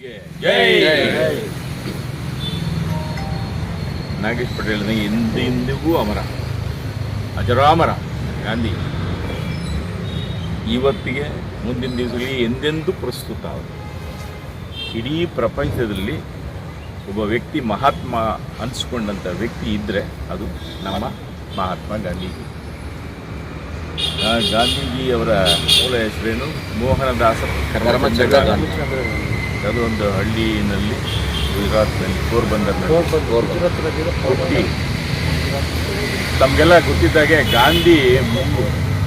ಪಟೇಲ್ಗೆ ಪಟೇಲ್ ನಾಗೇಶ್ ಪಟೇಲ್ನ ಎಂದೆಂದಿಗೂ ಅಮರ. ಅಜರಾಮರ ಗಾಂಧಿ. ಇವತ್ತಿಗೆ ಮುಂದಿನ ದಿವಸದಲ್ಲಿ ಎಂದೆಂದೂ ಪ್ರಸ್ತುತ ಅವರು. ಇಡೀ ಪ್ರಪಂಚದಲ್ಲಿ ಒಬ್ಬ ವ್ಯಕ್ತಿ ಮಹಾತ್ಮ ಅನಿಸ್ಕೊಂಡಂಥ ವ್ಯಕ್ತಿ ಇದ್ದರೆ ಅದು ನಮ್ಮ ಮಹಾತ್ಮ ಗಾಂಧೀಜಿ. ಗಾಂಧೀಜಿಯವರ ಗಾಂಧೀಜಿ ಅವರ ಮೂಲ ಹೆಸರೇನು? ಮೋಹನದಾಸ ಕರ್ಮಚಂದ್ರ ಅದು ಒಂದು ಹಳ್ಳಿನಲ್ಲಿ ಗುಜರಾತ್ನಲ್ಲಿ ಪೋರ್ಬಂದರ್ನಲ್ಲಿ ಹುಟ್ಟಿ. ತಮಗೆಲ್ಲ ಗೊತ್ತಿದ್ದಾಗೆ ಗಾಂಧಿ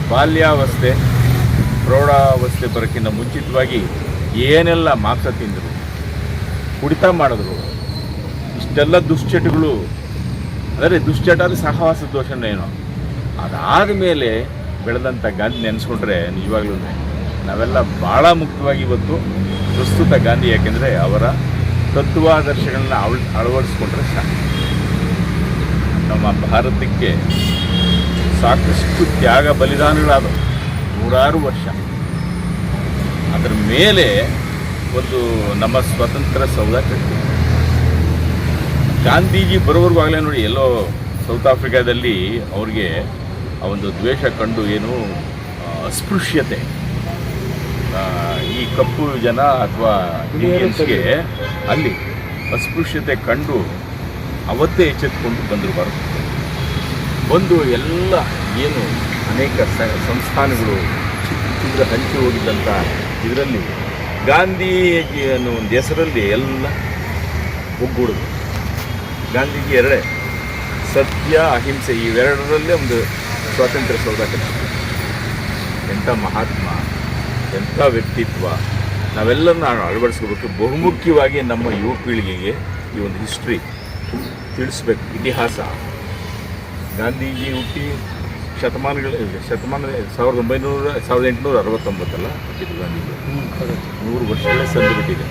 ಬಾಲ್ಯಾವಸ್ಥೆ ಪ್ರೌಢಾವಸ್ಥೆ ಬರೋಕ್ಕಿಂತ ಮುಂಚಿತವಾಗಿ ಏನೆಲ್ಲ ಮಾಂಸ ತಿಂದರು ಕುಡಿತ ಮಾಡಿದ್ರು ಇಷ್ಟೆಲ್ಲ ದುಶ್ಚಟಗಳು ಅಂದರೆ ದುಶ್ಚಟ ಅಂದರೆ ಸಹವಾಸ ದೋಷನೇ ಏನೋ. ಅದಾದ ಮೇಲೆ ಬೆಳೆದಂಥ ಗಾಂಧಿ ನೆನೆಸ್ಕೊಂಡ್ರೆ ನಿಜವಾಗ್ಲೂ ನಾವೆಲ್ಲ ಭಾಳ ಮುಕ್ತವಾಗಿ ಇವತ್ತು ಪ್ರಸ್ತುತ ಗಾಂಧಿ ಯಾಕೆಂದರೆ ಅವರ ತತ್ವಾದರ್ಶಗಳನ್ನ ಅಳ, ಅಳವಡಿಸ್ಕೊಂಡ್ರೆ ಸಾಕು. ನಮ್ಮ ಭಾರತಕ್ಕೆ ಸಾಕಷ್ಟು ತ್ಯಾಗ ಬಲಿದಾನಗಳಾದವು. ನೂರಾರು ವರ್ಷ. ಅದರ ಮೇಲೆ ಒಂದು ನಮ್ಮ ಸ್ವತಂತ್ರ ಸೌಧ ಕಟ್ಟಿ ಗಾಂಧೀಜಿ ಬರೋವರೆಗೂ ಆಗಲೇ ನೋಡಿ ಎಲ್ಲೋ ಸೌತ್ ಆಫ್ರಿಕಾದಲ್ಲಿ ಅವ್ರಿಗೆ ಆ ಒಂದು ದ್ವೇಷ ಕಂಡು ಏನು ಅಸ್ಪೃಶ್ಯತೆ. ಈ ಕಪ್ಪು ಜನ ಅಥವಾ ಇಂಡಿಯನ್ಸ್ಗೆ ಅಲ್ಲಿ ಅಸ್ಪೃಶ್ಯತೆ ಕಂಡು ಅವತ್ತೇ ಎಚ್ಚೆತ್ಕೊಂಡು ಬಂದರು ಬರ ಬಂದು ಎಲ್ಲ ಏನು ಅನೇಕ ಸಂಸ್ಥಾನಗಳು ಚಿತ್ರ ಹಂಚಿ ಹೋಗಿದ್ದಂಥ ಇದರಲ್ಲಿ ಗಾಂಧೀಜಿ ಅನ್ನೋ ಒಂದು ಹೆಸರಲ್ಲಿ ಎಲ್ಲ ಒಗ್ಗೂಡಿದ್ರು ಗಾಂಧೀಜಿ ಎರಡೇ. ಸತ್ಯ ಅಹಿಂಸೆ ಇವೆರಡರಲ್ಲೇ ಒಂದು ಸ್ವಾತಂತ್ರ್ಯ ಕಟ್ಟಿದ್ರು. ಎಂಥ ಮಹಾತ್ಮ. ಎಂಥ ವ್ಯಕ್ತಿತ್ವ ನಾವೆಲ್ಲರನ್ನ ಅಳವಡಿಸ್ಕೋಬೇಕು. ಬಹುಮುಖ್ಯವಾಗಿ ನಮ್ಮ ಯುವ ಪೀಳಿಗೆಗೆ ಈ ಒಂದು ಹಿಸ್ಟ್ರಿ ತಿಳಿಸ್ಬೇಕು. ಇತಿಹಾಸ. ಗಾಂಧೀಜಿ ಹುಟ್ಟಿ ಶತಮಾನಗಳ ಶತಮಾನ ಸಾವಿರದ ಒಂಬೈನೂರ ಸಾವಿರದ ಎಂಟುನೂರ ಅರವತ್ತೊಂಬತ್ತಲ್ಲ? ಹುಟ್ಟಿದ್ದು ಗಾಂಧೀಜಿ. ನೂರು ವರ್ಷಗಳೇ ಸಂದುಬಿಟ್ಟಿದೆ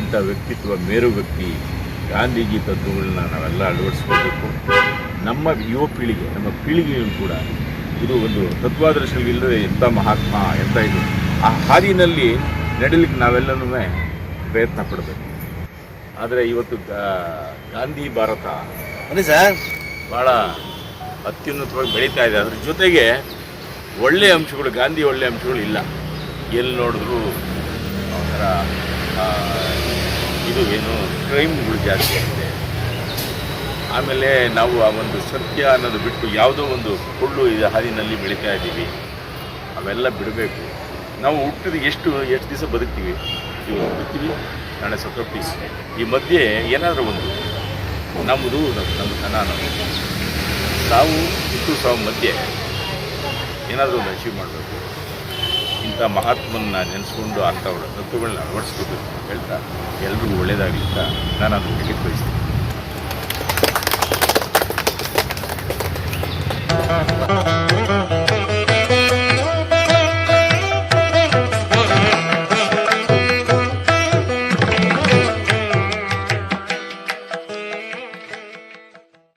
ಇಂಥ ವ್ಯಕ್ತಿತ್ವ ಮೇರು ವ್ಯಕ್ತಿ ಗಾಂಧೀಜಿ ತತ್ವಗಳನ್ನ ನಾವೆಲ್ಲ ಅಳವಡಿಸ್ಕೋಬೇಕು ನಮ್ಮ ಯುವ ಪೀಳಿಗೆ ನಮ್ಮ ಪೀಳಿಗೆಗಳು ಕೂಡ ಇದು ಒಂದು ತತ್ವಾದರ್ಶಗಳಿಲ್ಲದೆ ಎಂಥ ಮಹಾತ್ಮ ಎಂಥ ಇದು. ಆ ಹಾದಿನಲ್ಲಿ ನಡೀಲಿಕ್ಕೆ ನಾವೆಲ್ಲನೂ ಪ್ರಯತ್ನ ಪಡಬೇಕು. ಆದರೆ ಇವತ್ತು ಗಾ- ಗಾಂಧಿ ಭಾರತ ಅದೇ ಸರ್. ಭಾಳ ಅತ್ಯುನ್ನತವಾಗಿ ಬೆಳೀತಾ ಇದೆ. ಅದ್ರ ಜೊತೆಗೆ ಒಳ್ಳೆಯ ಅಂಶಗಳು ಗಾಂಧಿ ಒಳ್ಳೆಯ ಅಂಶಗಳು ಇಲ್ಲ. ಎಲ್ಲಿ ನೋಡಿದ್ರು ಒಂಥರ ಇದು ಏನು ಕ್ರೈಮ್ಗಳು ಜಾಸ್ತಿ ಆಮೇಲೆ ನಾವು ಆ ಒಂದು ಸತ್ಯ ಅನ್ನೋದು ಬಿಟ್ಟು ಯಾವುದೋ ಒಂದು ಹುಳ್ಳು ಇದು ಹಾದಿನಲ್ಲಿ ಬೆಳೀತಾ ಇದ್ದೀವಿ. ಅವೆಲ್ಲ ಬಿಡಬೇಕು. ನಾವು ಹುಟ್ಟಿದ ಎಷ್ಟು ಎಷ್ಟು ದಿವಸ ಬದುಕ್ತೀವಿ? ಇವತ್ತು ಬದುಕ್ತೀವಿ ನಾಳೆ ಸತ್ತೋಗ್ತೀವಿ ಈ ಮಧ್ಯೆ ಏನಾದರೂ ಒಂದು. ನಮ್ಮದು, ನಮ್ಮ ತನ ನಾವು ಸಾವು, ಹುಟ್ಟು ಸಾವು ಮಧ್ಯೆ ಏನಾದರೂ ಒಂದು ಅಚೀವ್ ಮಾಡಬೇಕು. ಇಂಥ ಮಹಾತ್ಮನ್ನ ನೆನೆಸ್ಕೊಂಡು ಅಂಥವ್ರ ತತ್ವಗಳನ್ನ ಅಳವಡಿಸ್ಬೇಕು ಹೇಳ್ತಾ, ಎಲ್ರಿಗೂ ಒಳ್ಳೆಯದಾಗಲಿ ಅಂತ ನಾನು ಅದನ್ನು ಬಯಸ್ತೀನಿ